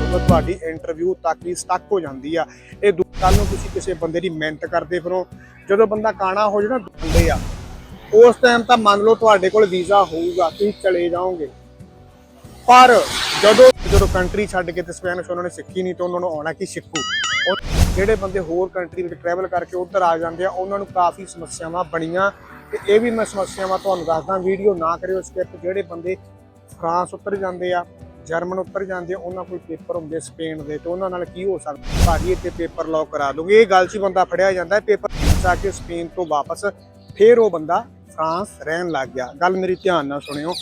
ਦੂੰਗਾ ਤੁਹਾਡੀ ਇੰਟਰਵਿਊ ਤੱਕ ਹੀ ਸਟਕ ਹੋ ਜਾਂਦੀ ਆ। ਇਹ ਕੱਲ ਨੂੰ ਤੁਸੀਂ ਕਿਸੇ ਬੰਦੇ ਦੀ ਮਿਹਨਤ ਕਰਦੇ ਫਿਰੋ। ਜਦੋਂ ਬੰਦਾ ਕਾਣਾ ਹੋ ਜਾਣਾ ਦੁੰਦੇ ਆ। ਉਸ ਟਾਈਮ ਤਾਂ ਮੰਨ ਲਓ ਤੁਹਾਡੇ ਕੋਲ ਵੀਜ਼ਾ ਹੋਊਗਾ, ਤੁਸੀਂ ਚਲੇ ਜਾਓਗੇ। ਪਰ ਜਦੋਂ ਜਦੋਂ ਕੰਟਰੀ ਛੱਡ ਕੇ ਤੇ ਸਪੈਨਿਸ਼ ਉਹਨਾਂ ਨੇ ਸਿੱਖੀ ਨਹੀਂ ਤਾਂ ਉਹਨਾਂ ਨੂੰ ਆਉਣਾ ਕੀ ਸਿੱਖੂ? ਜਿਹੜੇ ਬੰਦੇ ਹੋਰ ਕੰਟਰੀ ਵਿੱਚ ਟਰੈਵਲ ਕਰਕੇ ਉੱਧਰ ਆ ਜਾਂਦੇ ਆ, ਉਹਨਾਂ ਨੂੰ ਕਾਫੀ ਸਮੱਸਿਆਵਾਂ ਬਣੀਆਂ। ਤੇ ਇਹ ਵੀ ਮੈਂ ਸਮੱਸਿਆਵਾਂ ਤੁਹਾਨੂੰ ਦੱਸਦਾ, ਵੀਡੀਓ ਨਾ ਕਰਿਓ ਸਕਿਪ ਜਿਹੜੇ ਬੰਦੇ ਫਰਾਂਸ ਉੱਤਰ ਜਾਂਦੇ ਆ। ਜਰਮਨ ਉੱਤਰ ਜਾਂਦੇ ਆ, ਉਹਨਾਂ ਕੋਲ ਪੇਪਰ ਹੁੰਦੇ ਸਪੇਨ ਦੇ, ਤੇ ਉਹਨਾਂ ਨਾਲ ਕੀ ਹੋ ਸਕਦਾ? ਭਾਜੀ, ਇੱਥੇ ਪੇਪਰ ਲੌਕ ਕਰਾ ਦੋਗੇ। ਇਹ ਗੱਲ 'ਚ ਹੀ ਬੰਦਾ ਫੜਿਆ ਜਾਂਦਾ ਪੇਪਰ ਜਾ ਕੇ ਸਪੇਨ ਤੋਂ ਵਾਪਸ, ਫੇਰ ਉਹ ਬੰਦਾ ਫਰਾਂਸ ਰਹਿਣ ਲੱਗ ਗਿਆ। ਗੱਲ ਮੇਰੀ ਧਿਆਨ ਨਾਲ ਸੁਣਿਓ।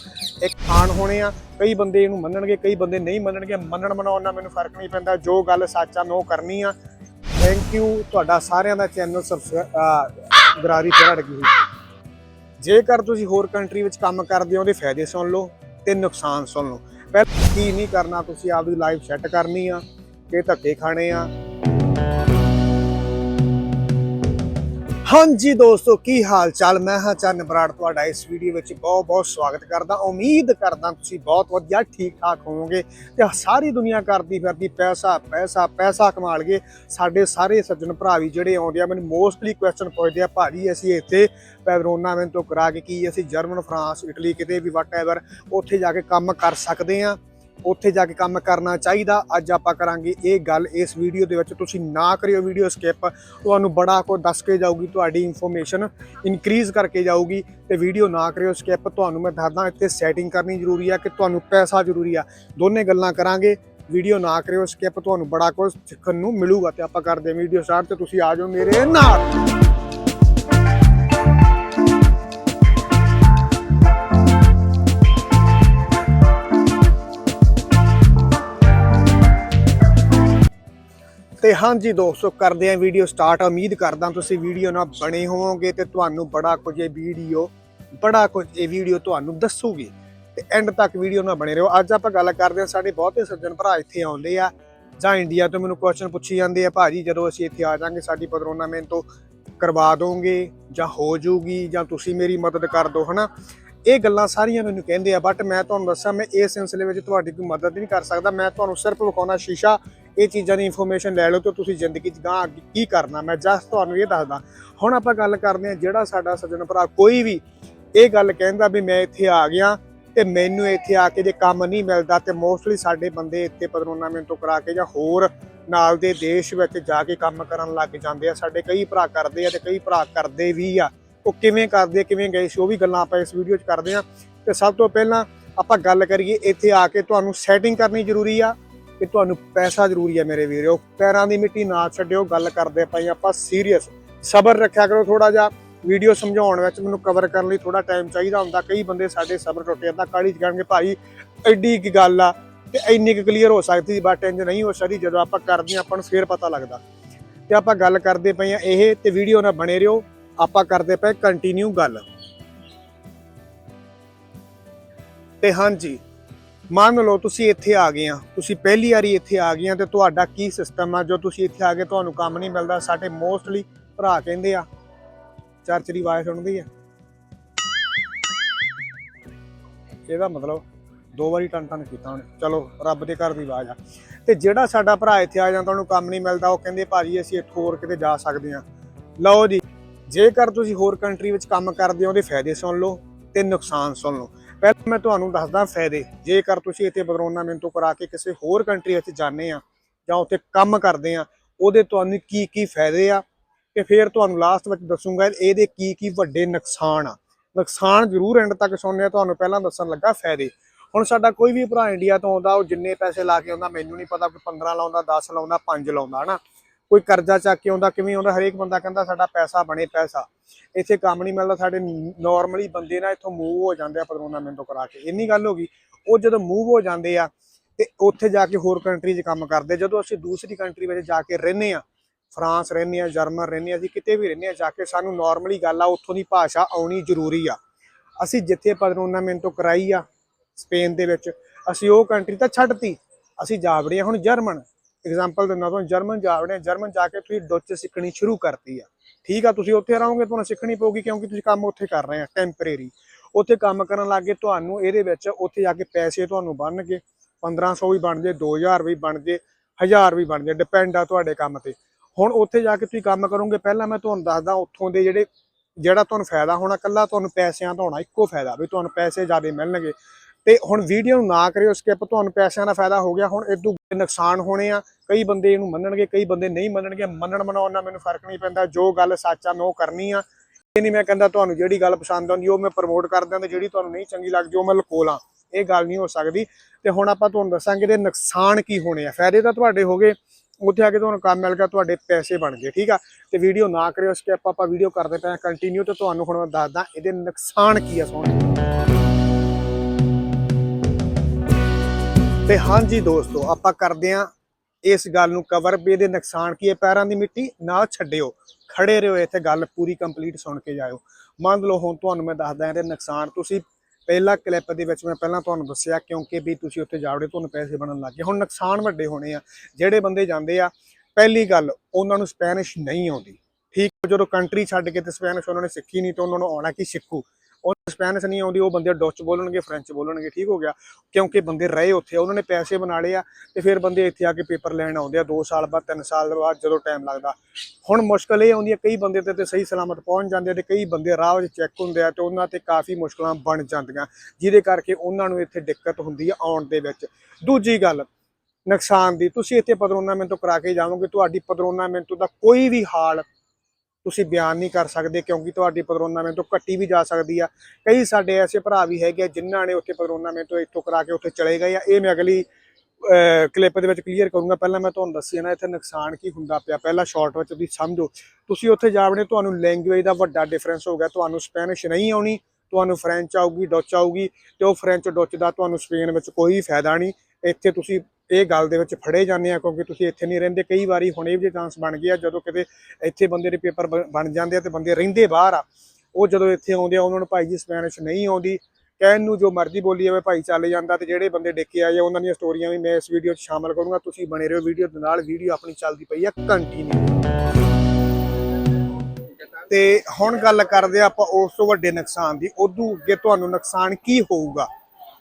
ਇੱਕ ਖਾਨ ਹੋਣੇ ਆ, ਕਈ ਬੰਦੇ ਇਹਨੂੰ ਮੰਨਣਗੇ, ਕਈ ਬੰਦੇ ਨਹੀਂ ਮੰਨਣਗੇ। ਮੰਨਣ ਮਨਾਉਣ ਨਾਲ ਮੈਨੂੰ ਫ਼ਰਕ ਨਹੀਂ ਪੈਂਦਾ। ਜੋ ਗੱਲ ਸੱਚ ਆ ਮੈਂ ਉਹ ਕਰਨੀ ਆ। ਥੈਂਕ ਯੂ ਤੁਹਾਡਾ ਸਾਰਿਆਂ ਦਾ ਚੈਨਲ ਸਬਸਕ੍ਰਾਈਬ ਗਰਾਰੀ ਫੇਰ ਅੜ ਗਈ ਜੇਕਰ ਤੁਸੀਂ ਹੋਰ ਕੰਟਰੀ ਵਿੱਚ ਕੰਮ ਕਰਦੇ ਹੋ, ਉਹਦੇ ਫਾਇਦੇ ਸੁਣ ਲਓ ਤੇ ਨੁਕਸਾਨ ਸੁਣ ਲਓ। ਪਹਿਲਾਂ ਕੀ ਨਹੀਂ ਕਰਨਾ ਤੁਸੀਂ ਆਪਦੀ ਲਾਈਫ ਸੈੱਟ ਕਰਨੀ ਆ ਕਿ ਧੱਕੇ ਖਾਣੇ ਆ ਹਾਂਜੀ ਦੋਸਤੋ, ਕੀ ਹਾਲ ਚਾਲ? ਮੈਂ ਹਾਂ ਚੰਨ ਬਰਾੜ, ਤੁਹਾਡਾ ਇਸ ਵੀਡੀਓ ਵਿੱਚ ਬਹੁਤ ਬਹੁਤ ਸਵਾਗਤ ਕਰਦਾ। ਉਮੀਦ ਕਰਦਾ ਤੁਸੀਂ ਬਹੁਤ ਵਧੀਆ ਠੀਕ ਠਾਕ ਹੋਵੋਗੇ ਤੇ ਸਾਰੀ ਦੁਨੀਆ ਕਰਦੀ ਫਿਰਦੀ, ਪੈਸਾ ਪੈਸਾ ਪੈਸਾ ਕਮਾ ਲਈਏ ਸਾਡੇ ਸਾਰੇ ਸੱਜਣ ਭਰਾ ਵੀ ਜਿਹੜੇ ਆਉਂਦੇ ਆ, ਮੈਨੂੰ ਮੋਸਟਲੀ ਕੁਐਸਚਨ ਪੁੱਛਦੇ ਆ, ਭਾਜੀ, ਅਸੀਂ ਇੱਥੇ ਪੈਵਰੋਨਾਮੈਂਟ ਤੋਂ ਕਰਾ ਕੇ ਕੀ? ਅਸੀਂ ਜਰਮਨ, ਫਰਾਂਸ, ਇਟਲੀ ਕਿਤੇ ਵੀ ਵਟਐਵਰ ਉੱਥੇ ਜਾ ਕੇ ਕੰਮ ਕਰ ਸਕਦੇ ਆ। ਉੱਥੇ ਜਾ ਕੇ ਕੰਮ ਕਰਨਾ ਚਾਹੀਦਾ। ਅੱਜ ਆਪਾਂ ਕਰਾਂਗੇ ਇਹ ਗੱਲ ਇਸ ਵੀਡੀਓ ਦੇ ਵਿੱਚ। ਤੁਸੀਂ ਨਾ ਕਰਿਓ ਵੀਡੀਓ ਸਕਿਪ ਤੁਹਾਨੂੰ ਬੜਾ ਕੁਝ ਦੱਸ ਕੇ ਜਾਊਗੀ, ਤੁਹਾਡੀ ਇਨਫੋਰਮੇਸ਼ਨ ਇਨਕਰੀਜ਼ ਕਰਕੇ ਜਾਊਗੀ। ਤੇ ਵੀਡੀਓ ਨਾ ਕਰਿਓ ਸਕਿਪ ਤੁਹਾਨੂੰ ਮੈਂ ਦੱਸਦਾ, ਇੱਥੇ ਸੈਟਿੰਗ ਕਰਨੀ ਜ਼ਰੂਰੀ ਆ ਕਿ ਤੁਹਾਨੂੰ ਪੈਸਾ ਜ਼ਰੂਰੀ ਆ। ਦੋਨੇ ਗੱਲਾਂ ਕਰਾਂਗੇ। ਵੀਡੀਓ ਨਾ ਕਰਿਓ ਸਕਿਪ ਤੁਹਾਨੂੰ ਬੜਾ ਕੁਝ ਸਿੱਖਣ ਨੂੰ ਮਿਲੂਗਾ ਤੇ ਆਪਾਂ ਕਰਦੇ ਹਾਂ ਵੀਡੀਓ ਸਟਾਰਟ ਤੇ। ਤੁਸੀਂ ਆ ਜਾਓ ਮੇਰੇ ਨਾਲ। ਤੇ ਹਾਂਜੀ ਦੋਸਤੋ, ਕਰਦੇ ਆਂ ਵੀਡੀਓ ਸਟਾਰਟ ਉਮੀਦ ਕਰਦਾ ਤੁਸੀਂ ਵੀਡੀਓ ਨਾਲ ਬਣੇ ਹੋਵੋਗੇ ਤੇ ਤੁਹਾਨੂੰ ਬੜਾ ਕੁਝ ਇਹ ਵੀਡੀਓ ਬੜਾ ਕੁਝ ਇਹ ਵੀਡੀਓ ਤੁਹਾਨੂੰ ਦੱਸੂਗੀ। ਤੇ ਐਂਡ ਤੱਕ ਵੀਡੀਓ ਨਾਲ ਬਣੇ ਰਹੋ। ਅੱਜ ਆਪਾਂ ਗੱਲ ਕਰਦੇ ਆਂ ਸਾਡੇ ਬਹੁਤੇ ਸੱਜਣ ਭਰਾ ਇੱਥੇ ਆਉਂਦੇ ਆ, ਜਾਂ ਇੰਡੀਆ ਤੋਂ ਮੈਨੂੰ ਕੁਐਸਚਨ ਪੁੱਛੀ ਜਾਂਦੇ ਆ, ਭਾਜੀ, ਜਦੋਂ ਅਸੀਂ ਇੱਥੇ ਆ ਜਾਾਂਗੇ, ਸਾਡੀ ਪਦਰੋਨਾ ਮੈਨ ਤੋਂ ਕਰਵਾ ਦੋਗੇ, ਜਾਂ ਹੋ ਜਾਊਗੀ, ਜਾਂ ਤੁਸੀਂ ਮੇਰੀ ਮਦਦ ਕਰ ਦਿਓ ਹਨਾ? ਇਹ ਗੱਲਾਂ ਸਾਰੀਆਂ ਮੈਨੂੰ ਕਹਿੰਦੇ ਆ ਬਟ ਮੈਂ ਤੁਹਾਨੂੰ ਦੱਸਾਂ, ਮੈਂ ਇਸ ਸਿਲਸਿਲੇ ਵਿੱਚ ਤੁਹਾਡੀ ਕੋਈ ਮਦਦ ਨਹੀਂ ਕਰ ਸਕਦਾ। ਮੈਂ ਤੁਹਾਨੂੰ ਸਿਰਫ ਵਿਖਾਉਣਾ ਸ਼ੀਸ਼ਾ ਇਹ ਚੀਜ਼ਾਂ ਦੀ ਇਨਫੋਰਮੇਸ਼ਨ ਲੈ ਲਓ ਤੇ ਤੁਸੀਂ ਜ਼ਿੰਦਗੀ 'ਚ ਗਾਂ ਅੱਗੇ ਕੀ ਕਰਨਾ। ਮੈਂ ਜਸਟ ਤੁਹਾਨੂੰ ਇਹ ਦੱਸਦਾ। ਹੁਣ ਆਪਾਂ ਗੱਲ ਕਰਦੇ ਹਾਂ ਜਿਹੜਾ ਸਾਡਾ ਸੱਜਣ ਭਰਾ ਕੋਈ ਵੀ ਇਹ ਗੱਲ ਕਹਿੰਦਾ ਵੀ ਮੈਂ ਇੱਥੇ ਆ ਗਿਆ ਤੇ ਮੈਨੂੰ ਇੱਥੇ ਆ ਕੇ ਜੇ ਕੰਮ ਨਹੀਂ ਮਿਲਦਾ ਤੇ ਮੋਸਟਲੀ ਸਾਡੇ ਬੰਦੇ ਇੱਥੇ ਪਦਰੋਨਾ ਤੋਂ ਕਰਾ ਕੇ ਜਾਂ ਹੋਰ ਨਾਲ ਦੇ ਦੇਸ਼ ਵਿੱਚ ਜਾ ਕੇ ਕੰਮ ਕਰਨ ਲੱਗ ਜਾਂਦੇ ਆ। ਸਾਡੇ ਕਈ ਭਰਾ ਕਰਦੇ ਆ ਤੇ ਕਈ ਭਰਾ ਕਰਦੇ ਵੀ ਆ। ਉਹ ਕਿਵੇਂ ਕਰਦੇ, ਕਿਵੇਂ ਗਏ ਸੀ, ਉਹ ਵੀ ਗੱਲਾਂ ਆਪਾਂ ਇਸ ਵੀਡੀਓ 'ਚ ਕਰਦੇ ਆ ਤੇ ਸਭ ਤੋਂ ਪਹਿਲਾਂ ਆਪਾਂ ਗੱਲ ਕਰੀਏ ਇੱਥੇ ਆ ਕੇ ਤੁਹਾਨੂੰ ਸੈਟਿੰਗ ਕਰਨੀ ਜ਼ਰੂਰੀ ਆ। ਕਿ ਤੁਹਾਨੂੰ ਪੈਸਾ ਜ਼ਰੂਰੀ ਹੈ ਮੇਰੇ ਵੀਰੋ। ਪੈਰਾਂ ਦੀ ਮਿੱਟੀ ਨਾ ਛੱਡਿਓ, ਗੱਲ ਕਰਦੇ ਪਈ ਆਪਾਂ ਸੀਰੀਅਸ ਸਬਰ ਰੱਖਿਆ ਕਰੋ ਥੋੜਾ ਜਿਹਾ। ਵੀਡੀਓ ਸਮਝਾਉਣ ਵਿੱਚ ਮੈਨੂੰ ਕਵਰ ਕਰਨ ਲਈ ਥੋੜਾ ਟਾਈਮ ਚਾਹੀਦਾ ਹੁੰਦਾ। ਕਈ ਬੰਦੇ ਸਾਡੇ ਸਬਰ ਟੁੱਟ ਜਾਂਦਾ ਕਾਲੀ ਚ ਕਹਿਣਗੇ, ਭਾਈ, ਐਡੀ ਕੀ ਗੱਲ ਆ? ਤੇ ਇੰਨੀ ਕੁ ਕਲੀਅਰ ਹੋ ਸਕਦੀ ਬਟ ਇੰਜ ਨਹੀਂ ਹੋ ਸਕਦੀ। ਜਦੋਂ ਆਪਾਂ ਕਰਦੇ ਹਾਂ, ਆਪਾਂ ਨੂੰ ਫੇਰ ਪਤਾ ਲੱਗਦਾ। ਤੇ ਆਪਾਂ ਗੱਲ ਕਰਦੇ ਪਏ ਆ ਇਹ, ਤੇ ਵੀਡੀਓ ਨਾਲ ਬਣੇ ਰਹੋ। ਆਪਾਂ ਕਰਦੇ ਪਏ ਕੰਟੀਨਿਊ ਗੱਲ। ਤੇ ਹਾਂਜੀ ਮੰਨ ਲਓ ਤੁਸੀਂ ਇੱਥੇ ਆ ਗਏ ਆ, ਤੁਸੀਂ ਪਹਿਲੀ ਵਾਰੀ ਇੱਥੇ ਆ ਗਏ ਆ ਤੇ ਤੁਹਾਡਾ ਕੀ ਸਿਸਟਮ ਆ? ਜੋ ਤੁਸੀਂ ਇੱਥੇ ਆ ਕੇ ਤੁਹਾਨੂੰ ਕੰਮ ਨਹੀਂ ਮਿਲਦਾ, ਸਾਡੇ ਮੋਸਟਲੀ ਭਰਾ ਕਹਿੰਦੇ ਆ ਚਰਚ ਦੀ ਆਵਾਜ਼ ਸੁਣਦੀ ਆ। ਇਹਦਾ ਮਤਲਬ ਦੋ ਵਾਰੀ ਟਨ ਟਨ ਕੀਤਾ ਉਹਨੇ। ਚਲੋ, ਰੱਬ ਦੇ ਘਰ ਦੀ ਆਵਾਜ਼ ਆ। ਤੇ ਜਿਹੜਾ ਸਾਡਾ ਭਰਾ ਇੱਥੇ ਆ ਜਾਂਦਾ, ਉਹਨੂੰ ਕੰਮ ਨਹੀਂ ਮਿਲਦਾ, ਉਹ ਕਹਿੰਦੇ ਭਾਜੀ ਅਸੀਂ ਇੱਥੋਂ ਹੋਰ ਕਿਤੇ ਜਾ ਸਕਦੇ ਆ। ਲਓ ਜੀ, ਜੇਕਰ ਤੁਸੀਂ ਹੋਰ ਕੰਟਰੀ ਵਿੱਚ ਕੰਮ ਕਰਦੇ ਹੋ, ਉਹਦੇ ਫਾਇਦੇ ਸੁਣ ਲਓ ਤੇ ਨੁਕਸਾਨ ਸੁਣ ਲਓ। ਪਹਿਲਾਂ ਮੈਂ ਤੁਹਾਨੂੰ ਦੱਸਦਾ ਫਾਇਦੇ। ਜੇਕਰ ਤੁਸੀਂ ਇੱਥੇ ਬਦਰੋਨਾ ਤੋਂ ਕਰਾ ਕੇ ਕਿਸੇ ਹੋਰ ਕੰਟਰੀ ਵਿੱਚ ਜਾਂਦੇ ਆ ਜਾਂ ਉੱਥੇ ਕੰਮ ਕਰਦੇ ਆ, ਉਹਦੇ ਤੁਹਾਨੂੰ ਕੀ ਕੀ ਫਾਇਦੇ ਆ? ਤੇ ਫਿਰ ਤੁਹਾਨੂੰ ਲਾਸਟ ਵਿੱਚ ਦੱਸੂਗਾ ਇਹਦੇ ਕੀ ਕੀ ਵੱਡੇ ਨੁਕਸਾਨ ਆ। ਨੁਕਸਾਨ ਜ਼ਰੂਰ ਐਂਡ ਤੱਕ ਸੁਣਨੇ ਆ, ਤੁਹਾਨੂੰ ਪਹਿਲਾਂ ਦੱਸਣ ਲੱਗਾ ਫਾਇਦੇ। ਹੁਣ ਸਾਡਾ ਕੋਈ ਵੀ ਭਰਾ ਇੰਡੀਆ ਤੋਂ ਆਉਂਦਾ, ਉਹ ਜਿੰਨੇ ਪੈਸੇ ਲਾ ਕੇ ਆਉਂਦਾ, ਮੈਨੂੰ ਨਹੀਂ ਪਤਾ, ਕੋਈ 15 ਲਾਉਂਦਾ 10 ਲਾਉਂਦਾ 5 ਲਾਉਂਦਾ, ਹਨਾ? ਕੋਈ ਕਰਜ਼ਾ ਚੱਕ ਕੇ ਆਉਂਦਾ, ਕਿਵੇਂ ਆਉਂਦਾ, ਹਰੇਕ ਬੰਦਾ ਕਹਿੰਦਾ ਸਾਡਾ ਪੈਸਾ ਬਣੇ ਪੈਸਾ। ਇੱਥੇ ਕੰਮ ਨਹੀਂ ਮਿਲਦਾ, ਸਾਡੇ ਨਾਰਮਲੀ ਬੰਦੇ ਨਾ ਇੱਥੋਂ ਮੂਵ ਹੋ ਜਾਂਦੇ ਆ ਪਦਰੋਨਾ ਤੋਂ ਕਰਾ ਕੇ। ਇੰਨੀ ਗੱਲ ਹੋ ਗਈ, ਉਹ ਜਦੋਂ ਮੂਵ ਹੋ ਜਾਂਦੇ ਆ, ਤੇ ਉੱਥੇ ਜਾ ਕੇ ਹੋਰ ਕੰਟਰੀ 'ਚ ਕੰਮ ਕਰਦੇ। ਜਦੋਂ ਅਸੀਂ ਦੂਸਰੀ ਕੰਟਰੀ ਵਿੱਚ ਜਾ ਕੇ ਰਹਿੰਦੇ ਆ, ਫਰਾਂਸ ਰਹਿੰਦੇ ਆ, ਜਰਮਨ ਰਹਿੰਦੇ ਆ, ਅਸੀਂ ਕਿਤੇ ਵੀ ਰਹਿੰਦੇ ਆ, ਜਾ ਕੇ ਸਾਨੂੰ ਨਾਰਮਲੀ ਗੱਲ ਆ, ਉੱਥੋਂ ਦੀ ਭਾਸ਼ਾ ਆਉਣੀ ਜ਼ਰੂਰੀ ਆ। ਅਸੀਂ ਜਿੱਥੇ ਪਦਰੋਨਾ ਤੋਂ ਕਰਾਈ ਆ, ਸਪੇਨ ਦੇ ਵਿੱਚ, ਅਸੀਂ ਉਹ ਕੰਟਰੀ ਤਾਂ ਛੱਡਤੀ। ਅਸੀਂ ਜਾ ਵੜੇ ਹਾਂ ਹੁਣ ਜਰਮਨ। ਐਗਜ਼ਾਮਪਲ ਦਿੰਦਾ ਤੁਹਾਨੂੰ ਜਰਮਨ ਜਾ ਰਹੇ ਜਰਮਨ ਜਾ ਕੇ ਤੁਸੀਂ ਡੁੱਚ ਸਿੱਖਣੀ ਸ਼ੁਰੂ ਕਰਤੀ ਆ। ਠੀਕ ਆ, ਤੁਸੀਂ ਉੱਥੇ ਰਹੋਗੇ, ਤੁਹਾਨੂੰ ਸਿੱਖਣੀ ਪਊਗੀ ਕਿਉਂਕਿ ਤੁਸੀਂ ਕੰਮ ਉੱਥੇ ਕਰ ਰਹੇ ਆ ਟੈਂਪਰੇਰੀ ਉੱਥੇ ਕੰਮ ਕਰਨ ਲੱਗੇ ਤੁਹਾਨੂੰ, ਇਹਦੇ ਵਿੱਚ ਉੱਥੇ ਜਾ ਕੇ ਪੈਸੇ ਤੁਹਾਨੂੰ ਬਣਨਗੇ। 1500 ਵੀ ਬਣ ਜੇ 2000 ਵੀ ਬਣ ਜੇ 1000 ਵੀ ਬਣ ਜੇ ਡਿਪੈਂਡ ਆ ਤੁਹਾਡੇ ਕੰਮ ਤੇ। ਹੁਣ ਉੱਥੇ ਜਾ ਕੇ ਤੁਸੀਂ ਕੰਮ ਕਰੋਗੇ, ਪਹਿਲਾਂ ਮੈਂ ਤੁਹਾਨੂੰ ਦੱਸਦਾ, ਉੱਥੋਂ ਦੇ ਜਿਹੜੇ ਜਿਹੜਾ ਤੁਹਾਨੂੰ ਫਾਇਦਾ ਹੋਣਾ ਕੱਲਾ ਤੁਹਾਨੂੰ ਪੈਸਿਆਂ ਦਾ ਹੋਣਾ ਇੱਕੋ ਫਾਇਦਾ ਵੀ ਤੁਹਾਨੂੰ ਪੈਸੇ ਜ਼ਿਆਦਾ ਮਿਲਣਗੇ। ਤੇ ਹੁਣ ਵੀਡੀਓ ਨੂੰ ਨਾ ਕਰਿਓ ਸਕਿਪ ਤੁਹਾਨੂੰ ਪੈਸਿਆਂ ਦਾ ਫਾਇਦਾ ਹੋ ਗਿਆ, ਹੁਣ ਇਦੋਂ ਨੁਕਸਾਨ ਹੋਣੇ ਆ। ਕਈ ਬੰਦੇ ਇਹਨੂੰ ਮੰਨਣਗੇ, ਕਈ ਬੰਦੇ ਨਹੀਂ ਮੰਨਣਗੇ, ਮੰਨਣ ਮਨਾਉਣ ਨਾਲ ਮੈਨੂੰ ਫ਼ਰਕ ਨਹੀਂ ਪੈਂਦਾ, ਜੋ ਗੱਲ ਸੱਚ ਆ, ਮੈਂ ਉਹ ਕਰਨੀ ਆ। ਇਹ ਨਹੀਂ ਮੈਂ ਕਹਿੰਦਾ ਤੁਹਾਨੂੰ ਜਿਹੜੀ ਗੱਲ ਪਸੰਦ ਆਉਂਦੀ, ਉਹ ਮੈਂ ਪ੍ਰਮੋਟ ਕਰਦਾ ਤੇ ਜਿਹੜੀ ਤੁਹਾਨੂੰ ਨਹੀਂ ਚੰਗੀ ਲੱਗਦੀ, ਉਹ ਮੈਂ ਲਕੋਲਾਂ ਇਹ ਗੱਲ ਨਹੀਂ ਹੋ ਸਕਦੀ। ਤੇ ਹੁਣ ਆਪਾਂ ਤੁਹਾਨੂੰ ਦੱਸਾਂਗੇ ਇਹਦੇ ਨੁਕਸਾਨ ਕੀ ਹੋਣੇ ਆ। ਫਾਇਦੇ ਤਾਂ ਤੁਹਾਡੇ ਹੋਗੇ ਉੱਥੇ ਆ ਕੇ ਤੁਹਾਨੂੰ ਕੰਮ ਮਿਲ ਗਿਆ, ਤੁਹਾਡੇ ਪੈਸੇ ਬਣ ਗਏ, ਠੀਕ ਆ? ਤੇ ਵੀਡੀਓ ਨਾ ਕਰਿਓ ਸਕਿਪ ਆਪਾਂ ਵੀਡੀਓ ਕਰਦੇ ਪਏ ਕੰਟੀਨਿਊ ਤੇ ਤੁਹਾਨੂੰ ਹੁਣ ਮੈਂ ਦੱਸਦਾ ਇਹਦੇ ਨੁਕਸਾਨ ਕੀ ਆ ਸੋਹਣੇ। ਤੇ ਹਾਂਜੀ ਦੋਸਤੋ, ਆਪਾਂ ਕਰਦੇ ਆਂ ਇਸ ਗੱਲ ਨੂੰ ਕਵਰ ਵੀ ਇਹਦੇ ਨੁਕਸਾਨ ਕੀ ਹੈ? ਪੈਰਾਂ ਦੀ ਮਿੱਟੀ ਨਾ ਛੱਡਿਓ। ਖੜੇ ਰਹੋ ਇੱਥੇ, ਗੱਲ ਪੂਰੀ ਕੰਪਲੀਟ ਸੁਣ ਕੇ ਜਾਇਓ। ਮੰਨ ਲਓ, ਹੁਣ ਤੁਹਾਨੂੰ ਮੈਂ ਦੱਸਦਾ ਇਹਦੇ ਨੁਕਸਾਨ। ਤੁਸੀਂ ਪਹਿਲਾ ਕਲਿੱਪ ਦੇ ਵਿੱਚ ਮੈਂ ਪਹਿਲਾਂ ਤੁਹਾਨੂੰ ਦੱਸਿਆ, ਕਿਉਂਕਿ ਵੀ ਤੁਸੀਂ ਉੱਥੇ ਜਾਵੜੇ ਤੁਹਾਨੂੰ ਪੈਸੇ ਬਣਨ ਲੱਗੇ ਹੁਣ ਨੁਕਸਾਨ ਵੱਡੇ ਹੋਣੇ ਆ। ਜਿਹੜੇ ਬੰਦੇ ਜਾਂਦੇ ਆ, ਪਹਿਲੀ ਗੱਲ, ਉਹਨਾਂ ਨੂੰ ਸਪੈਨਿਸ਼ ਨਹੀਂ ਆਉਂਦੀ। ਠੀਕ, ਜਦੋਂ ਕੰਟਰੀ ਛੱਡ ਕੇ ਤੇ ਸਪੈਨਿਸ਼ ਉਹਨਾਂ ਨੇ ਸਿੱਖੀ ਨਹੀਂ, ਤਾਂ ਉਹਨਾਂ ਨੂੰ ਆਉਣਾ ਕੀ ਸਿੱਖੂ? ਉਹ ਸਪੈਨਿਸ਼ ਨਹੀਂ ਆਉਂਦੀ, ਉਹ ਬੰਦੇ ਡੱਚ ਬੋਲਣਗੇ, ਫ੍ਰੈਂਚ ਬੋਲਣਗੇ, ਠੀਕ ਹੋ ਗਿਆ। ਕਿਉਂਕਿ ਬੰਦੇ ਰਹੇ ਉੱਥੇ, ਉਹਨਾਂ ਨੇ ਪੈਸੇ ਬਣਾ ਲਏ ਆ ਤੇ ਫਿਰ ਬੰਦੇ ਇੱਥੇ ਆ ਕੇ ਪੇਪਰ ਲੈਣ ਆਉਂਦੇ ਆ 2 ਸਾਲ ਬਾਅਦ 3 ਸਾਲ ਬਾਅਦ ਜਦੋਂ ਟਾਈਮ ਲੱਗਦਾ। ਹੁਣ ਮੁਸ਼ਕਲ ਇਹ ਆਉਂਦੀ ਹੈ ਕਈ ਬੰਦੇ ਤੇ ਤੇ ਸਹੀ ਸਲਾਮਤ ਪਹੁੰਚ ਜਾਂਦੇ ਆ ਤੇ ਕਈ ਬੰਦੇ ਰਾਹ ਵਿੱਚ ਚੈੱਕ ਹੁੰਦੇ ਆ ਤੇ ਉਹਨਾਂ ਤੇ ਕਾਫੀ ਮੁਸ਼ਕਲਾਂ ਬਣ ਜਾਂਦੀਆਂ, ਜਿਹਦੇ ਕਰਕੇ ਉਹਨਾਂ ਨੂੰ ਇੱਥੇ ਦਿੱਕਤ ਹੁੰਦੀ ਆ ਆਉਣ ਦੇ ਵਿੱਚ। ਦੂਜੀ ਗੱਲ, ਨੁਕਸਾਨ ਦੀ, ਤੁਸੀਂ ਇੱਥੇ ਪਦਰੋਨਾ ਤੋਂ ਕਰਾ ਕੇ ਜਾਵੋਗੇ, ਤੁਹਾਡੀ ਪਦਰੋਨਾ ਮਿੰਟੋ ਦਾ ਕੋਈ ਵੀ ਹਾਲ ਤੁਸੀਂ ਬਿਆਨ ਨਹੀਂ ਕਰ ਸਕਦੇ ਕਿਉਂਕਿ ਤੁਹਾਡੀ ਪਦਰੋਨਾ ਤੋਂ ਕੱਟੀ ਵੀ ਜਾ ਸਕਦੀ ਆ। ਕਈ ਸਾਡੇ ਐਸੇ ਭਰਾ ਵੀ ਹੈਗੇ ਆ ਜਿਨ੍ਹਾਂ ਨੇ ਉੱਥੇ ਪਦਰੋਨਾ ਤੋਂ ਇੱਥੋਂ ਕਰਾ ਕੇ ਉੱਥੇ ਚਲੇ ਗਏ ਆ। ਇਹ ਮੈਂ ਅਗਲੀ ਕਲਿੱਪ ਦੇ ਵਿੱਚ ਕਲੀਅਰ ਕਰੂੰਗਾ। ਪਹਿਲਾਂ ਮੈਂ ਤੁਹਾਨੂੰ ਦੱਸਿਆ ਨਾ ਇੱਥੇ ਨੁਕਸਾਨ ਕੀ ਹੁੰਦਾ ਪਿਆ? ਪਹਿਲਾਂ ਸ਼ਾਰਟ ਵਿੱਚ ਤੁਸੀਂ ਸਮਝੋ। ਤੁਸੀਂ ਉੱਥੇ ਜਾਵਣੇ ਤੁਹਾਨੂੰ ਲੈਂਗੁਏਜ ਦਾ ਵੱਡਾ ਡਿਫਰੈਂਸ ਹੋ ਗਿਆ। ਤੁਹਾਨੂੰ ਸਪੈਨਿਸ਼ ਨਹੀਂ ਆਉਣੀ, ਤੁਹਾਨੂੰ ਫ੍ਰੈਂਚ ਆਊਗੀ ਡੱਚ ਆਊਗੀ ਤੇ ਉਹ ਫ੍ਰੈਂਚ ਡੱਚ ਦਾ ਤੁਹਾਨੂੰ ਸਪੇਨ ਵਿੱਚ ਕੋਈ ਫਾਇਦਾ ਨਹੀਂ। ਇੱਥੇ ਤੁਸੀਂ ਇਹ ਗੱਲ ਦੇ ਵਿੱਚ ਫੜੇ ਜਾਂਦੇ ਆ, ਕਿਉਂਕਿ ਤੁਸੀਂ ਇੱਥੇ ਨਹੀਂ ਰਹਿੰਦੇ। ਕਈ ਵਾਰੀ ਹੁਣ ਇਹ ਵੀ ਚਾਂਸ ਬਣ ਗਿਆ, ਜਦੋਂ ਕਿਤੇ ਇੱਥੇ ਬੰਦੇ ਦੇ ਪੇਪਰ ਬਣ ਜਾਂਦੇ ਆ ਤੇ ਬੰਦੇ ਰਹਿੰਦੇ ਬਾਹਰ ਆ, ਉਹ ਜਦੋਂ ਇੱਥੇ ਆਉਂਦੇ ਆ, ਉਹਨਾਂ ਨੂੰ ਭਾਈ ਜੀ ਸਪੈਨਿਸ਼ ਨਹੀਂ ਆਉਂਦੀ। ਕਹਿਣ ਨੂੰ ਜੋ ਮਰਜ਼ੀ ਬੋਲੀ ਜਾਵੇ, ਭਾਈ ਚੱਲ ਜਾਂਦਾ ਤੇ ਜਿਹੜੇ ਬੰਦੇ ਡਿੱਕੇ ਆਏ ਉਹਨਾਂ ਦੀਆਂ ਸਟੋਰੀਆਂ ਵੀ ਮੈਂ ਇਸ ਵੀਡੀਓ 'ਚ ਸ਼ਾਮਲ ਕਰੂੰਗਾ। ਤੁਸੀਂ ਬਣੇ ਰਹੋ ਵੀਡੀਓ ਦੇ ਨਾਲ ਵੀਡੀਓ ਆਪਣੀ ਚੱਲਦੀ ਪਈ ਆ ਕੰਟੀਨਿਊ ਤੇ ਹੁਣ ਗੱਲ ਕਰਦੇ ਆ ਆਪਾਂ ਉਸ ਤੋਂ ਵੱਡੇ ਨੁਕਸਾਨ ਦੀ, ਉਦੋਂ ਅੱਗੇ ਤੁਹਾਨੂੰ ਨੁਕਸਾਨ ਕੀ ਹੋਊਗਾ?